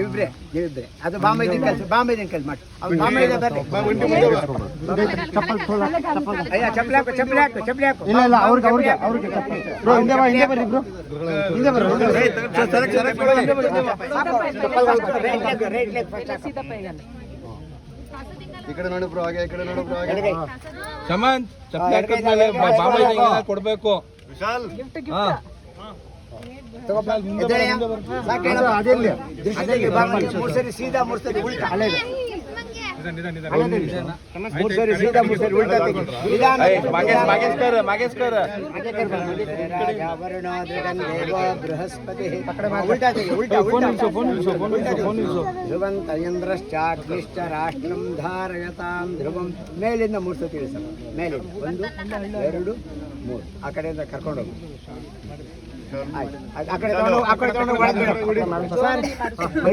ಇಬ್ರೆ ಇಬ್ರೆ ಅದು ಬಾಂಬೆ ಕೆಲಸ ಬಾಂಬೆ ಕೆಲಸ ಮಾಡಿ ಅವ್ನು ಬಾಂಬೆ ಅಯ್ಯ ಚಪ್ಪಲಿ ಹಾಕು ಚಪ್ಪಲಿ ಹಾಕು ಚಪ್ಪಲಿ ಹಾಕು ಇಲ್ಲ ಇಲ್ಲ ಅವ್ರಿಗೆ ಅವ್ರಿಗೆ ಅವ್ರಿಗೆ ಬ್ರೋ ಹಿಂದೆ ಬಾ ಹಿಂದೆ ಬರ್ರಿ ಬ್ರೋ ಹಿಂದೆ ಬರ್ರಿ ಈ ಕಡೆ ನೋಡಿ ಬ್ರೋ ಹಾಗೆ ಈ ಕಡೆ ನೋಡಿ ಬ್ರೋ ಹಾಗೆ ಚಮನ್ ಚಪ್ಪಲಿ ಹಾಕಿದ್ಮೇಲೆ ಬಾಂಬೆ ಕೊಡ್ಬೇಕು ಗಿಫ್ಟ್ ಅದೆಲ್ಲಿ ಮೂರು ಸೀದಾ ಮೂರು ಸರಿ ಉಲ್ಟಾ ಸೀದಾ ಮೂರು ಸರಿ ಉಲ್ಟಾ ಬೃಹಸ್ಪತಿ ಉಲ್ಟಾ ಉಲ್ಟಾ ಉಲ್ಟಾ ಧ್ರುವಂತ ಇಂದ್ರಶ್ಚಾಗ್ನಿಶ್ಚ ರಾಷ್ಟ್ರಂ ಧಾರಯತಾಂ ಧ್ರುವಂ ಮೇಲಿಂದ ಮೂರು ಸತಿ ಮೇಲಿಂದ ಒಂದು ಎರಡು ಮೂರು ಆ ಕಡೆಯಿಂದ ಕರ್ಕೊಂಡು ಹೋಗು ಆಯ್ತು. ಆ ಕಡೆ ತಗೊಂಡು ಆ ಕಡೆ ತಗೊಂಡು ಒಳಗೆ ಬಿಡು.